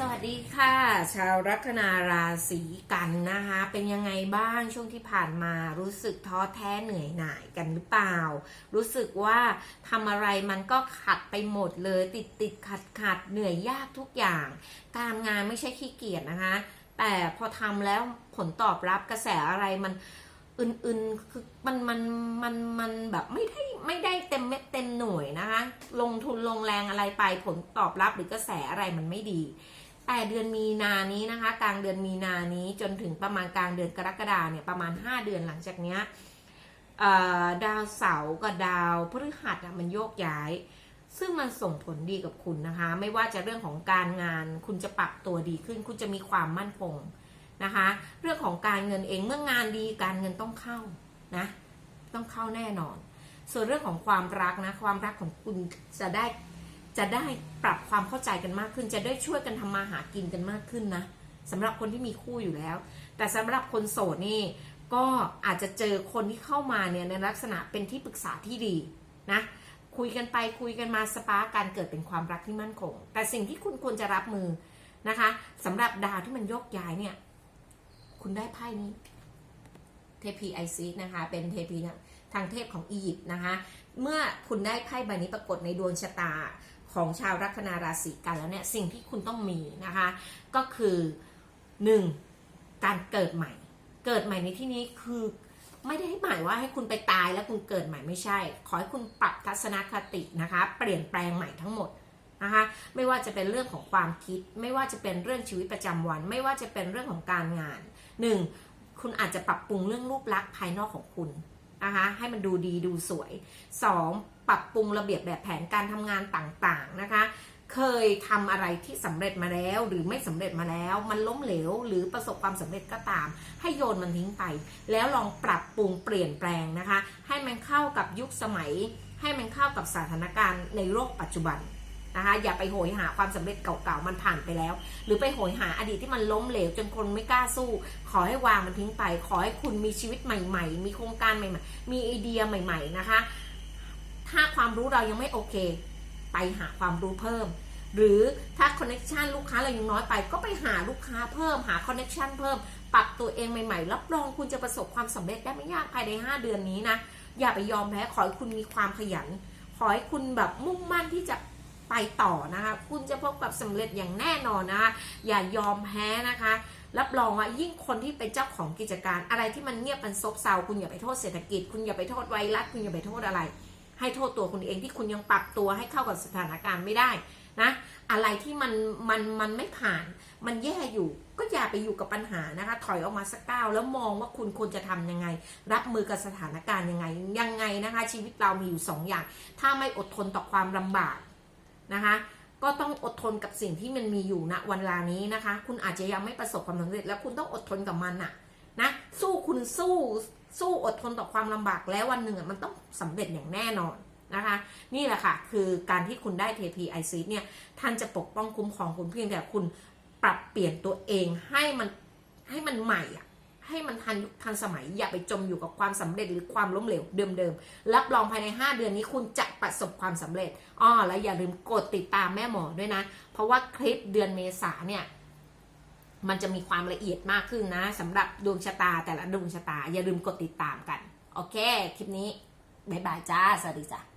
สวัสดีค่ะ ชาวลัคนาราศีกันนะคะ เป็นยังไงบ้างช่วงที่ผ่านมารู้สึกท้อแท้เหนื่อยหน่ายกันหรือเปล่า รู้สึกว่าทำอะไรมันก็ขัดไปหมดเลย ติดติดขัดขัดเหนื่อยยากทุกอย่าง การงานไม่ใช่ขี้เกียจนะคะ แต่พอทำแล้วผลตอบรับกระแสอะไรมันอื่นๆคือมันมันมันมันแบบไม่ได้ไม่ได้เต็มเม็ดเต็มหน่วยนะคะ ลงทุนลงแรงอะไรไปผลตอบรับหรือกระแสอะไรมันไม่ดี แต่เดือนมีนานี้นะคะ กลางเดือนมีนานี้จนถึงประมาณกลางเดือนกรกฎาเนี่ยประมาณ 5 เดือนหลังจากเนี้ยดาวเสาร์กับดาวพฤหัสอะมันโยกย้าย ซึ่งมันส่งผลดีกับคุณนะคะ ไม่ว่าจะเรื่องของการงานคุณจะปรับตัวดีขึ้น คุณจะมีความมั่นคงนะคะ เรื่องของการเงินเองเมื่องานดีการเงินต้องเข้านะต้องเข้าแน่นอน ส่วนเรื่องของความรักนะความรักของคุณจะได้ จะได้ปรับความเข้าใจกันมากขึ้น จะได้ช่วยกันทำมาหากินกันมากขึ้นนะสำหรับคนที่มีคู่อยู่แล้ว แต่สำหรับคนโสดนี่ก็อาจจะเจอคนที่เข้ามาเนี่ยในลักษณะเป็นที่ปรึกษาที่ดีนะคุยกันไปคุยกันมาสปาการเกิดเป็นความรักที่มั่นคง แต่สิ่งที่คุณควรจะรับมือนะคะสำหรับดาวที่มันยกย้ายเนี่ย คุณได้ไพ่นี้เทพีไอซีนะคะ เป็นเทพีทางเทพของอียิปต์นะคะ เมื่อคุณได้ไพ่ใบนี้ปรากฏในดวงชะตา ของชาวลัคนาราศีกันแล้วเนี่ยสิ่งที่คุณต้องมีนะคะ ก็คือ 1. การเกิดใหม่ เกิดใหม่ในที่นี้คือไม่ได้หมายว่าให้คุณไปตายแล้วคุณเกิดใหม่ไม่ใช่ ขอให้คุณปรับทัศนคตินะคะ เปลี่ยนแปลงใหม่ทั้งหมดนะคะ ไม่ว่าจะเป็นเรื่องของความคิด ไม่ว่าจะเป็นเรื่องชีวิตประจำวัน ไม่ว่าจะเป็นเรื่องของการงาน 1. คุณอาจจะปรับปรุงเรื่องรูปลักษณ์ภายนอกของคุณ นะคะให้มันดูดีดูสวย 2. ปรับปรุงระเบียบแบบแผนการทำงานต่างๆนะคะ เคยทำอะไรที่สำเร็จมาแล้ว หรือไม่สำเร็จมาแล้ว มันล้มเหลว หรือประสบความสำเร็จก็ตาม ให้โยนมันทิ้งไป แล้วลองปรับปรุงเปลี่ยนแปลงนะคะ ให้มันเข้ากับยุคสมัย ให้มันเข้ากับสถานการณ์ในโลกปัจจุบัน นะคะอย่าไปโหยหาความสำเร็จเก่าๆมันผ่านไปแล้ว หรือไปโหยหาอดีตที่มันล้มเหลวจนคนไม่กล้าสู้ ขอให้วางมันทิ้งไป ขอให้คุณมีชีวิตใหม่ ๆ มีโครงการใหม่ๆ มีไอเดียใหม่ ๆนะคะ ถ้าความรู้เรายังไม่โอเค ไปหาความรู้เพิ่มหรือถ้าคอนเน็ชันลูกค้าเรายังน้อยไปก็ไปหาลูกค้าเพิ่มหาคอนเน็ชันเพิ่ม ปรับตัวเองใหม่ๆ รับรองคุณจะประสบความสำเร็จได้ไม่ยากภายใน 5 เดือนนี้นะ อย่าไปยอมแพ้ขอให้คุณมีความขยัน ขอให้คุณแบบมุ่งมั่นที่จะ ไปต่อนะคะ คุณจะพบกับสำเร็จอย่างแน่นอนนะคะอย่ายอมแพ้นะคะ รับรองว่ายิ่งคนที่เป็นเจ้าของกิจการ อะไรที่มันเงียบมันซบเซาคุณอย่าไปโทษเศรษฐกิจ คุณอย่าไปโทษไวรัสคุณอย่าไปโทษอะไร ให้โทษตัวคุณเองที่คุณยังปรับตัวให้เข้ากับสถานการณ์ไม่ได้นะอะไรที่มันมันมันไม่ผ่าน มันแย่อยู่ ก็อย่าไปอยู่กับปัญหานะคะ ถอยออกมาสักก้าวแล้วมองว่าคุณควรจะทำยังไง รับมือกับสถานการณ์ยังไง ยังไงนะคะ ชีวิตเรามีอยู่สองอย่าง ถ้าไม่อดทนต่อความลำบาก นะคะก็ต้องอดทนกับสิ่งที่มันมีอยู่ณวันลานี้นะคะ คุณอาจจะยังไม่ประสบความสำเร็จ แล้วคุณต้องอดทนกับมันน่ะนะสู้คุณสู้สู้อดทนต่อความลำบากแล้ววันหนึ่งมันต้องสำเร็จอย่างแน่นอนนะคะ นี่แหละค่ะคือการที่คุณได้เทพีไอซีเนี่ยท่านจะปกป้องคุ้มครองคุณเพียงแต่คุณปรับเปลี่ยนตัวเองให้มันให้มันใหม่อะ ให้มันทันยุคทันสมัย อย่าไปจมอยู่กับความสำเร็จหรือความล้มเหลวเดิมๆ รับรองภายใน 5 เดือนนี้คุณจะประสบความสำเร็จอ้อแล้วอย่าลืมกดติดตามแม่หมอด้วยนะ เพราะว่าคลิปเดือนเมษาเนี่ยมันจะมีความละเอียดมากขึ้นนะสำหรับดวงชะตาแต่ละดวงชะตา อย่าลืมกดติดตามกัน โอเค คลิปนี้ บ๊ายบายจ้า สวัสดีจ้า